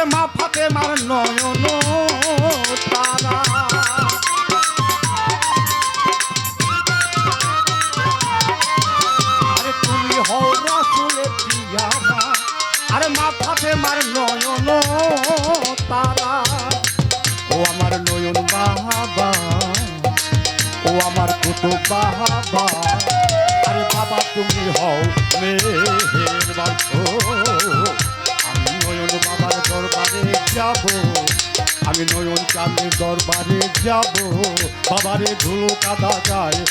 আরে মা ফাতে মার নয়ন তারা। আরে তুমি হও রাসুলের দিয়ারা আরে মা ফাতে মার নয়ন তারা। ও আমার নয়ন বাবা ও আমার কুতুব বাবা আরে বাবা তুমি হও মেহেরবান ও যাব। আমি নয়ন চাঁদের দরবারে যাব। বাবারে ধুলো কাদা গায়ে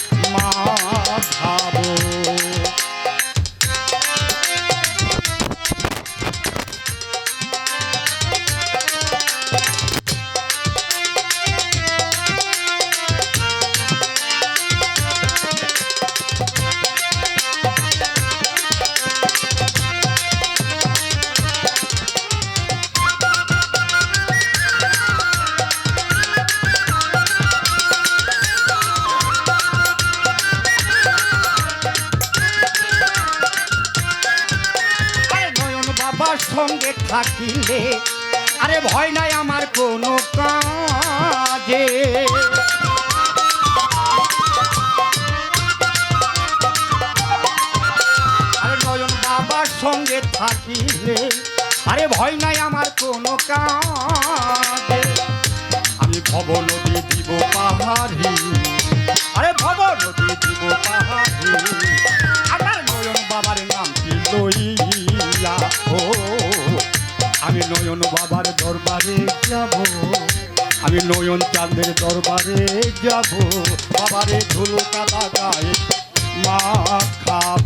সঙ্গে থাকিলে, আরে ভয় নাই আমার কোনো কাজে। আরে নয়ন বাবার সঙ্গে থাকিলে, আরে ভয় নাই আমার কোনো কাজে। চাঁদের দরবারে যাব বাবারে ধুলো কাদা গায়ে মা খাব।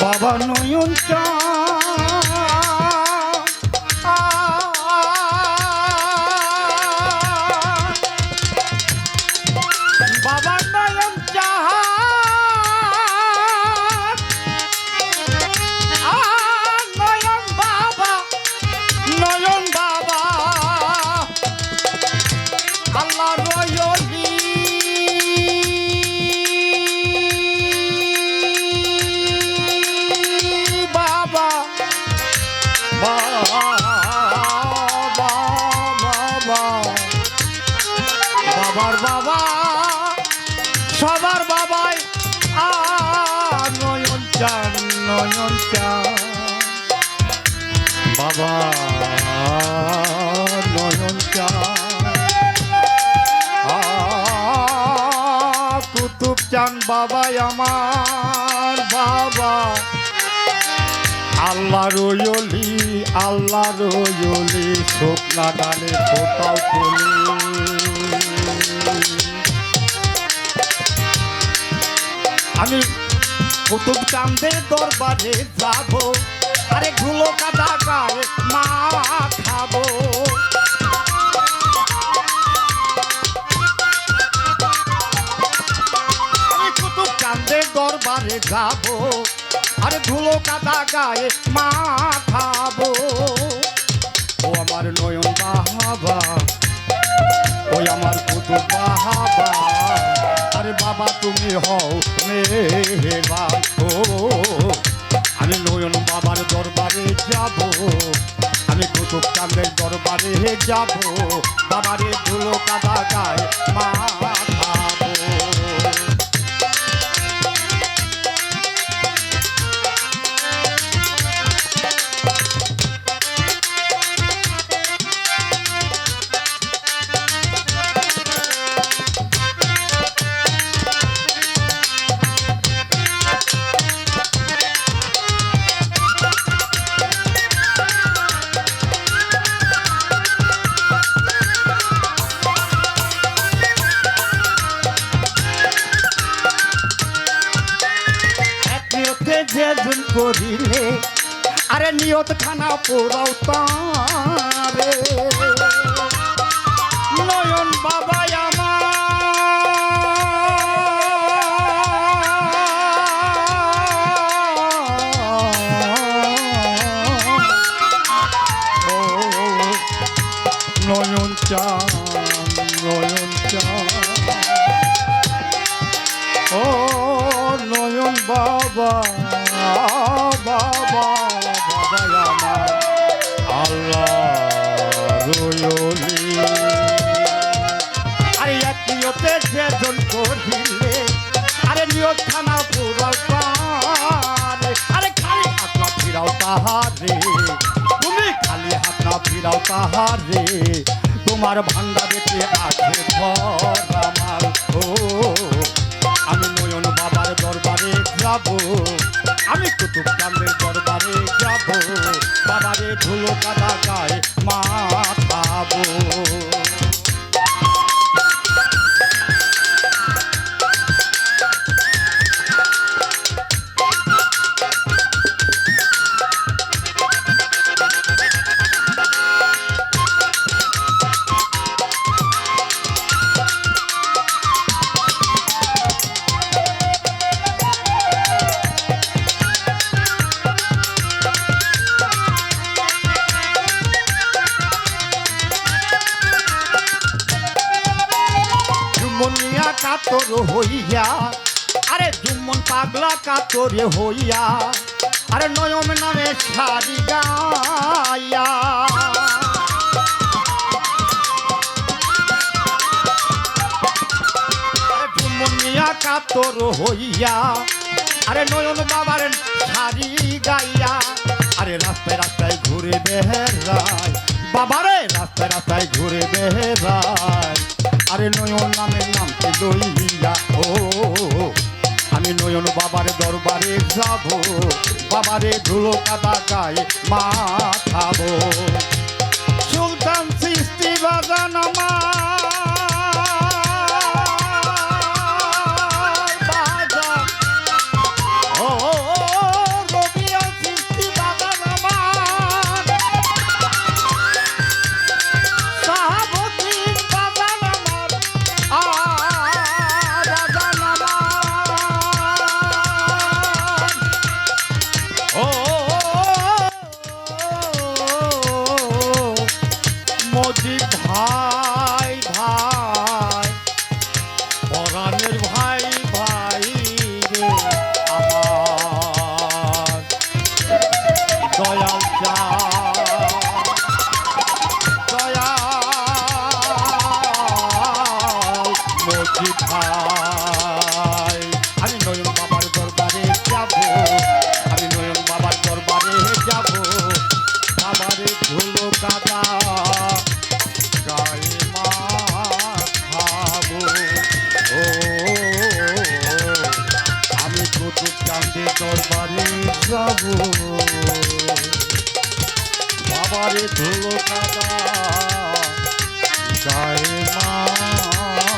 বাবা নয়ন চা বাবার বাবা, সবার বাবাই নয়ন চান নয়ন চান। বাবা, নয়ন চান। কুতুব চান বাবাই আমার বাবা। আল্লাহ রয়লি আল্লাহ রয়লি শুকনা ডালে ফোটাও কলি আমি কুতুব চাঁদের দরবারে যাব আরে ধুলো কাদা গায়ে মা খাব। আমি কুতুব চাঁদের দরবারে যাব আরে ধুলো কাদা গায়ে মা খাব ও আমার নয়ন বাবা ওই আমার কুতুব বাবা আরে বাবা, তুমি হও মেহেরবান আমি নয়ন বাবার দরবারে যাব, আমি দরবারে যাব। বাবারে ধুলো কাদা করিলে? আরে নিয়ত খানা পোড়াও তারে। নয়ন বাবা নয়ন চান নয়ন চান। ও, নয়ন বাবা। রয়লি আরে এক নিয়তে যেজন করিলে, আরে নিয়ত খানা পুরো পারে আরে খালি হাত না ফিরাও তাহারে, তুমি খালি হাত না ফিরাও তাহারে। তোমার ভান্ডারেতে আছে ভরা মাল ও আমি নয়ন বাবার দরবারে যাব, আমি কুতুব চাঁদের দরবারে যাব। বাবারে ধুলো কাদা গায়ে মা খাব কাতর হইয়া, আরে জুমন পাগলা কাতরে হইয়া, আরে নয়ম নামে শাড়ি গাইয়া। কাতর হইয়া, আরে নয়ন বাবার শাড়ি গাইয়া, আরে রাস্তায় রাস্তায় ঘুরে বেহেরায় বাবারে, রাস্তায় রাস্তায় ঘুরে বেহেরায় আরে নয়ন নামের নাম নামকে লইয়া ও, আমি নয়ন বাবার দরবারে যাব, বাবারে ধুলো কাদা গায়ে মাথাবো সুলতান সৃষ্টি বাজান আমার বাবারে যাব। বাবারে ধুলো কাদা গায়ে মা